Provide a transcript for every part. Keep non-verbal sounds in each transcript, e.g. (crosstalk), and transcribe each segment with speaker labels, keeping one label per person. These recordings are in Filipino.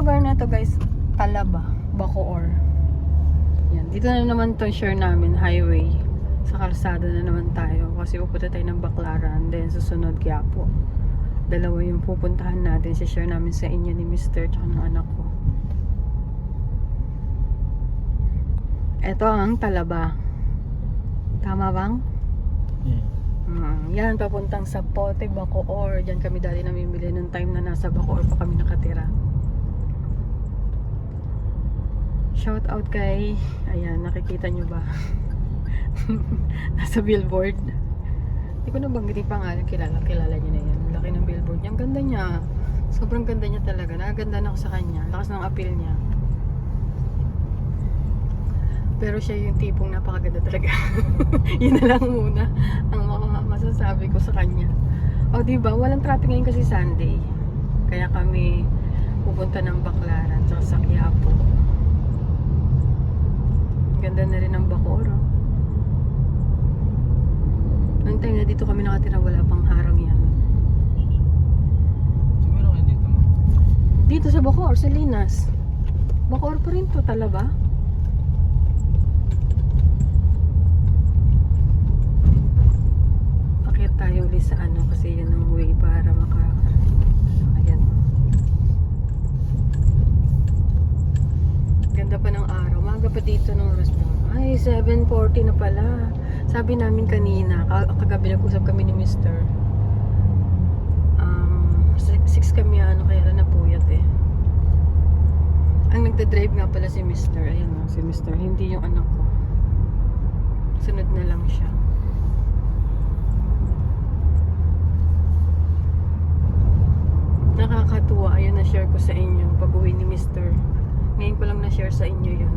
Speaker 1: lugar na to guys, Talaba, Bacoor. Yan, dito na naman to share namin, highway. Sa kalsada na naman tayo kasi pupunta tayo ng Baclaran, then susunod Quiapo. Dalawa yung pupuntahan natin, share namin sa inyo ni Mr. tsaka ng anak ko. Ito ang Talaba. Tama bang? Mm, yan, papuntang sa Pote, Bacoor. Diyan kami dati namimili nung time na nasa Bacoor pa kami nakatira. Shout out kay, ayan, nakikita nyo ba? (laughs) nasa billboard. Hindi ko na banggitin pangalan, kilala, kilala nyo na yan. Laki ng billboard niya. Ang ganda niya. Sobrang ganda niya talaga. Nakaganda na ako sa kanya. Lakas ng appeal niya. Pero siya yung tipong napakaganda talaga. (laughs) Yun na lang muna ang masasabi ko sa kanya. O di ba walang traffic ngayon kasi Sunday. Kaya kami pupunta ng Baclaran tsaka sa Quiapo. Ganda na rin ng Bacoor. Oh. Noong time na dito kami nakatira, wala pang harang yan.
Speaker 2: Siguro kayo dito.
Speaker 1: Dito sa Bacoor, sa Linas. Bacoor pa rin to, talaga. Pakyat tayo ulit sa ano kasi yun ang way para maka... Ayan. Ganda pa ng araw. Maga pa dito ng oras mo. Ay, 7.40 na pala. Sabi namin kanina, ka- kagabi nag-usap kami ni Mr. Um, 6 kami ano, kaya lang napuyat eh. Ang nagda-drive nga pala si Mr. Ayan o, si Mr. Hindi yung anak ko. Sunod na lang siya. Nakakatuwa. Ayun na-share ko sa inyo pag uwi ni Mr. Ngayon ko lang na-share sa inyo yun.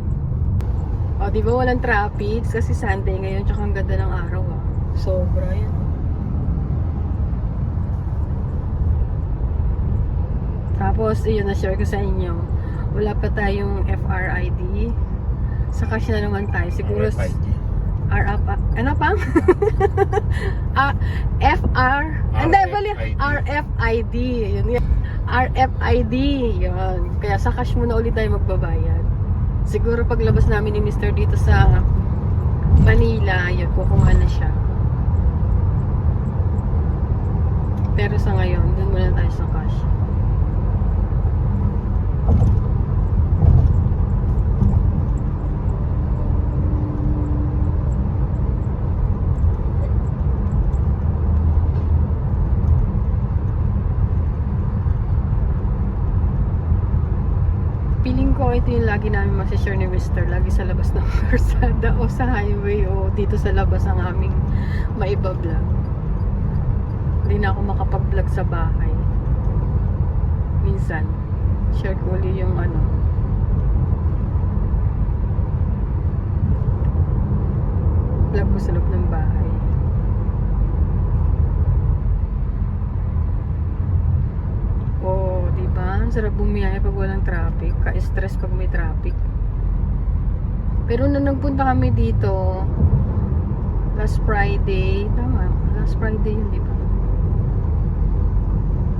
Speaker 1: O, di ba walang traffic? Kasi Sunday ngayon, tsaka ang ganda ng araw ah. Sobra yan. Tapos, yun, na-share ko sa inyo. Wala pa tayong FRID. Sa cash na naman tayo. Siguro,
Speaker 2: RFID.
Speaker 1: RF, ano pa? (laughs) ah, FR, hindi, bali,
Speaker 2: RFID.
Speaker 1: RFID. Yun, yun. RFID. Yun. Kaya sa cash muna ulit tayo magbabayad. Siguro paglabas namin ni Mr. dito sa Manila, yun, kukuha na siya. Pero sa ngayon, dun muna tayo sa cash. Feeling ko ito yung lagi namin masishare ni Mr. Lagi sa labas ng (laughs) karsada o sa highway o dito sa labas ang aming maiba-vlog. Hindi na ako makapag-vlog sa bahay. Minsan, share ko ulit yung ano. Vlog ko sa loob ng bahay. Oo, di ba? Ang sarap bumiyaya pag walang traffic. Ka-stress pag may traffic. Pero nung nagpunta kami dito, last Friday, tama, last Friday yun, di ba?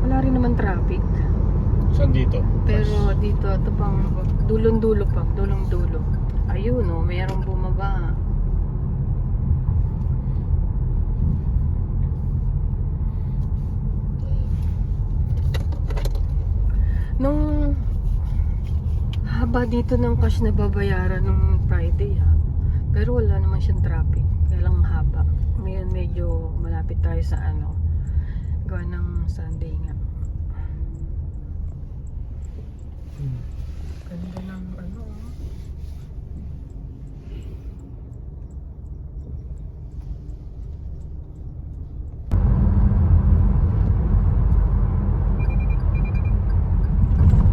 Speaker 1: Wala rin naman traffic.
Speaker 2: Saan dito?
Speaker 1: Pero dito, ito pang dulong-dulo pa, dulong-dulo. Ayun, oh, mayroong bumaba. Nung haba dito ng cash na babayaran nung Friday ha. Pero wala naman siyang traffic. Kaya lang haba. Ngayon medyo malapit tayo sa ano. Gawa ng Sunday nga. Ganda ng ano. ah.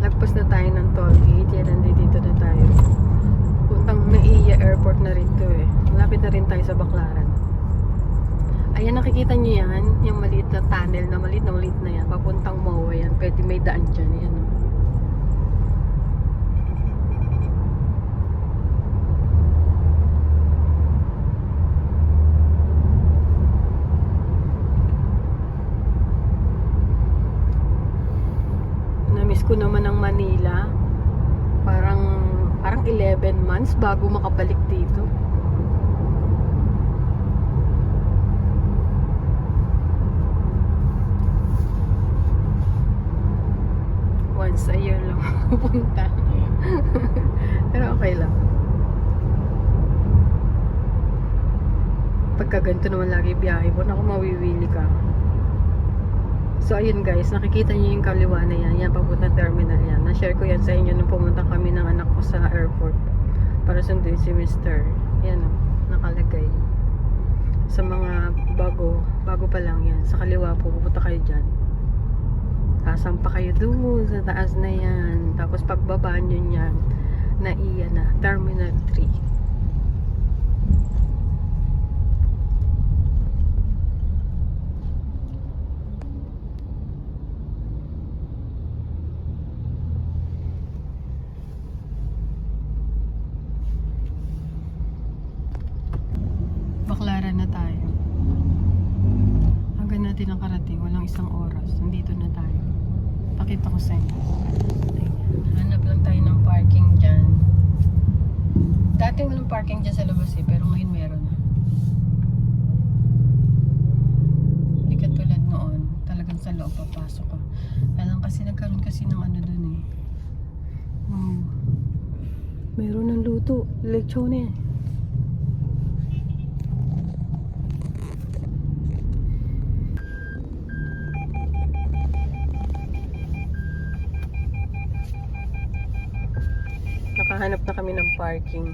Speaker 1: Lagpas na tayo ng toll gate. Yan, nandito na tayo. Puntang Naiya Airport na rin to eh. Malapit na rin tayo sa Baclaran. Ayan, nakikita nyo yan. Yung maliit na tunnel na maliit na maliit na yan. Papuntang MOA yan. Pwede may daan dyan. Yan. oh. Namiss ko naman ang Manila. 7 months bago makabalik dito. Once a year lang (laughs) pupunta. Pero okay lang. Pagka ganito naman lagi biyahe mo, naku mawiwili ka. So ayun guys, nakikita niyo yung kaliwa na yan, yan papunta terminal yan. Na-share ko yan sa inyo nung pumunta kami ng anak ko sa airport para sundin si Mr. Yan o, nakalagay. Sa mga bago, bago pa lang yan. Sa kaliwa po, pupunta kayo dyan. Tasampa kayo doon sa taas na yan. Tapos pagbaba nyo yan, na iyan na, Terminal 3. Baklaran na tayo. Hanggang natin ang karating, walang isang oras. Nandito na tayo. Pakita ko sa inyo. Hanap lang tayo ng parking dyan. Dati walang parking dyan sa labas eh, pero ngayon meron na. Hindi katulad noon, talagang sa loob papasok ka. Alam kasi nagkaroon kasi ng ano dun eh. Hmm. Meron ng luto. Lechon eh. Nakahanap na kami ng parking.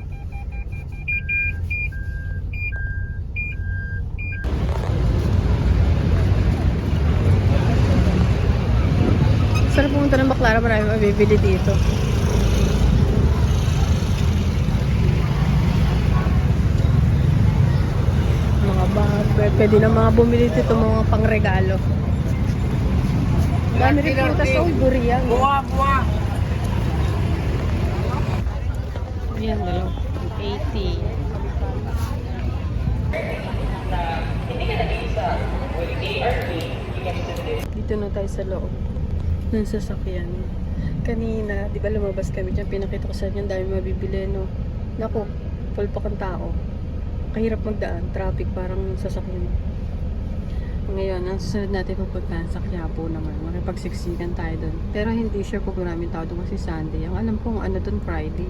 Speaker 1: Sarap pumunta ng Baclara, marami mabibili dito. Mga bag, pwede na mga bumili dito mga pangregalo. Dami rin prutas, oh, durian.
Speaker 2: Buwa, buwa!
Speaker 1: Ayan, dalaw. 80. Dito na tayo sa loob ng sasakyan. Kanina, di ba lumabas kami dyan, pinakita ko sa inyo, dami mabibili, no? Naku, pulpak ang tao. Kahirap magdaan, traffic, parang sasakyan. Ngayon, ang susunod natin pupuntahan sa Quiapo naman. Makipagsiksikan tayo doon. Pero hindi sure kung maraming tao doon kasi Sunday. Ang alam kong ano doon Friday.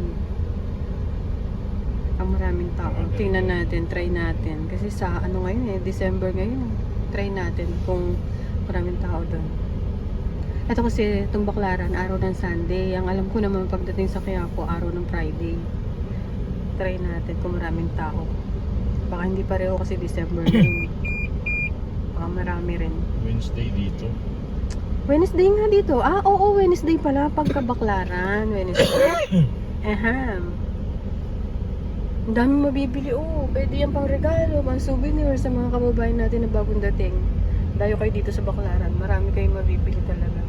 Speaker 1: Ang maraming tao. Tingnan natin, try natin. Kasi sa ano ngayon eh, December ngayon. Try natin kung maraming tao doon. Ito kasi itong baklaran, araw ng Sunday. Ang alam ko naman pagdating sa Quiapo, araw ng Friday. Try natin kung maraming tao. Baka hindi pareho kasi December ngayon. Baka marami rin.
Speaker 2: Wednesday dito.
Speaker 1: Wednesday nga dito. Ah, oo, Wednesday pala. Pagkabaklaran. Wednesday. (coughs) Ahem. Ang dami mabibili. Oo, pwede yan pang regalo, pang souvenir sa mga kababayan natin na bagong dating. Dayo kayo dito sa Baklaran. Marami kayong mabibili talaga.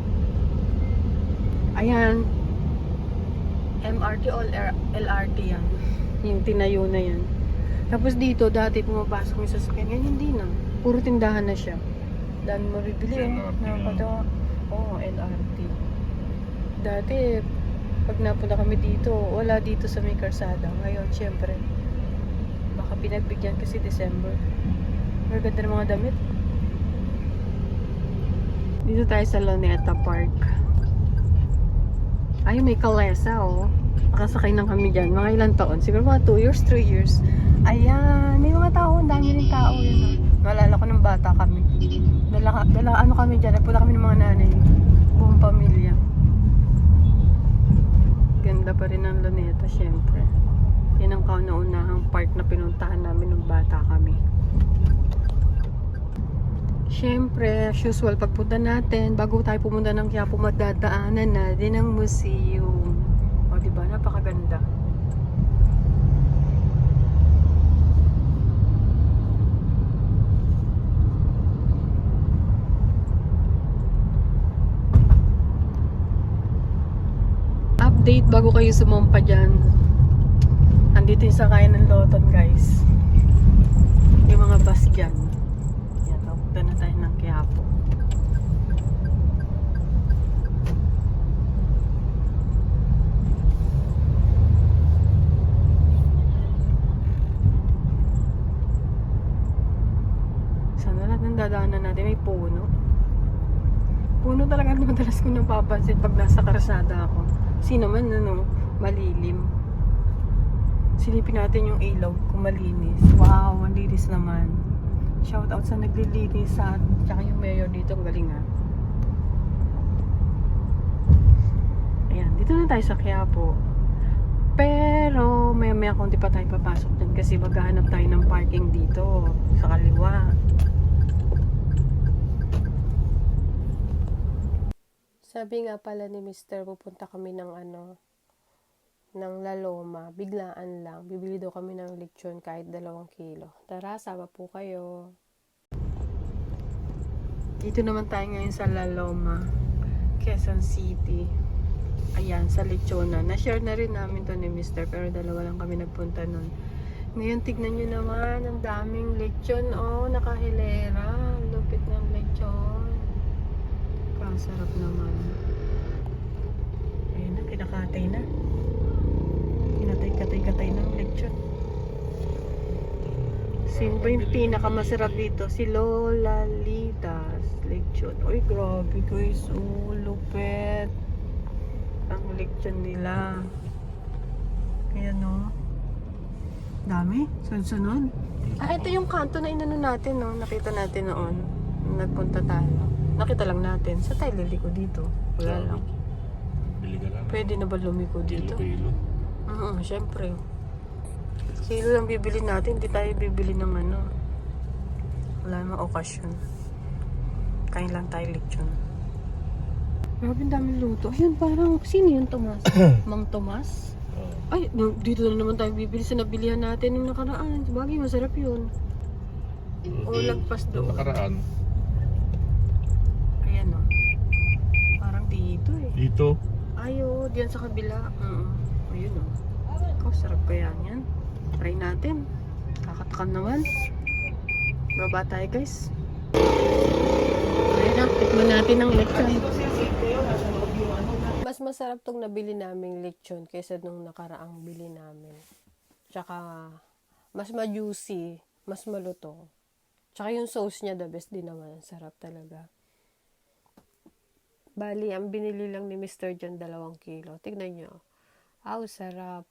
Speaker 1: Ayan. MRT o LRT yan. Yung tinayo na yan. Tapos dito, dati pumapasok yung sasakyan. Ngayon hindi na. Puro tindahan na siya. Dami mabibili. Eh. Nakakatawa. Oo, LRT. Dati, pag napunta kami dito, wala dito sa may karsada. Ngayon, syempre, baka pinagbigyan kasi December. Maganda ng mga damit. Dito tayo sa Luneta Park. Ay, may kalesa, oh. Nakasakay na kami dyan. Mga ilang taon? Siguro mga 2 years, 3 years. Ayan, may mga tao. Ang dami rin tao. Yun, oh. Naalala ko ng bata kami. Dala, dala ano kami dyan. Nagpunta kami ng mga nanay. Buong pamilya. Ganda pa rin ang Luneta, syempre. Yan ang kauna-unahang park na pinuntahan namin nung bata kami. Siyempre, as usual, pagpunta natin, bago tayo pumunta ng Quiapo, madadaanan natin ang museum. bago kayo sumampa dyan andito yung sakayan ng loton guys. Yung mga bus dyan. Yan, papunta na tayo ng Quiapo. Saan na lahat ng dadaanan natin may puno. Puno talaga (laughs) madalas ko nang papansin pag nasa karsada ako. Kasi naman, ano, malilim. Silipin natin yung ilaw kung malinis. Wow, ang linis naman. Shout out sa naglilinis sa tsaka yung mayor dito, ang galing ah. Ayan, dito na tayo sa Quiapo. Pero, maya maya kung di pa tayo papasok dyan kasi maghahanap tayo ng parking dito sa kaliwa.
Speaker 3: Sabi nga pala ni Mr. pupunta kami ng ano, ng Laloma. Biglaan lang. Bibili daw kami ng lechon kahit dalawang kilo. Tara, sama po kayo.
Speaker 1: Dito naman tayo ngayon sa La Loma, Quezon City. Ayan, sa Lechona. Na-share na rin namin to ni Mr. Pero dalawa lang kami nagpunta nun. Ngayon, tignan nyo naman. Ang daming lechon. Oh, nakahilera. Lupit ng lechon. Kasarap naman. Ayun na, kinakatay na. Kinatay-katay-katay ng lechon. Sino ba yung pinakamasarap dito? Si Lola Litas lechon. Uy, grabe guys. Oh, lupet. Ang lechon nila. Kaya no. Dami. Sunod-sunod. Ah, ito yung kanto na inano natin, no? Nakita natin noon. Nagpunta tayo. Nakita lang natin. Sa tayo liliko dito. Wala lang.
Speaker 2: Bili ka lang.
Speaker 1: Pwede na ba lumiko dito?
Speaker 2: Kilo-kilo.
Speaker 1: Oo, syempre. Kilo lang bibili natin, hindi tayo bibili ng ano. Wala namang okasyon. Kain lang tayo lechon. Grabe ang daming luto. Ayun, parang, sino yun, Tomas? (clears throat) Mang Tomas?
Speaker 2: Oo.
Speaker 1: Ay, no, dito na naman tayo bibili sa nabilihan natin nung nakaraan. Sabagay, masarap yun. O lagpas doon.
Speaker 2: Nakaraan.
Speaker 1: Ayan o. Parang
Speaker 2: dito.
Speaker 1: Ayo, diyan sa kabila. Mm. Ayun o. Oh, sarap kaya yan. Try natin. Kakatakan naman. Baba tayo guys. Ayun na, tikman natin ang lechon.
Speaker 3: Mas masarap tong nabili naming lechon kaysa nung nakaraang bili namin. Tsaka, mas ma-juicy, mas malutong. Tsaka yung sauce niya, the best din naman. Ang sarap talaga. Bali, ang binili lang ni Mr. John dalawang kilo. Tignan nyo. Aw, sarap.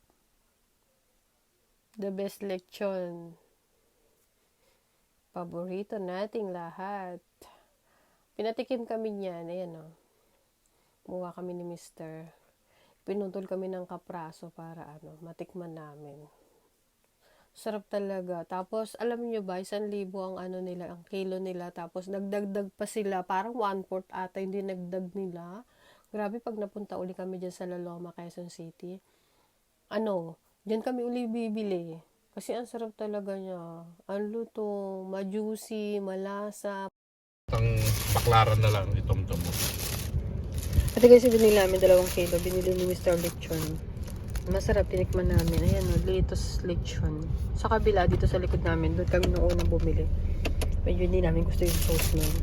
Speaker 3: The best lechon. Paborito nating lahat. Pinatikim kami niyan. Ayan o. Kumuha kami ni Mr. Pinutol kami ng kapraso para ano, matikman namin. Sarap talaga. Tapos, alam niyo ba, isang libo ang ano nila, ang kilo nila. Tapos, nagdagdag pa sila. Parang one-fourth ata hindi nagdag nila. Grabe pag napunta uli kami dyan sa Laloma, Quezon City. Ano, dyan kami uli bibili. Kasi ang sarap talaga niya. Ang luto, ma-juicy, malasa,
Speaker 2: Ang baklaran na lang itong mo.
Speaker 1: Ate kasi binili namin dalawang kilo. Binili ni Mr. Lechon. Masarap, tinikman namin. Ayan o, Litos Lechon. Sa kabila, dito sa likod namin, doon kami noong unang bumili. Medyo hindi namin gusto yung sauce nun.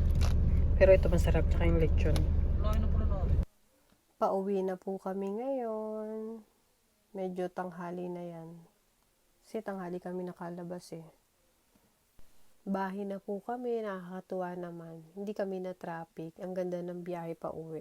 Speaker 1: Pero ito masarap, tsaka yung lechon.
Speaker 3: Pauwi na po kami ngayon. Medyo tanghali na yan. Kasi tanghali kami nakalabas eh. Bahay na po kami, nakakatuwa naman. Hindi kami na traffic. Ang ganda ng biyahe pa uwi.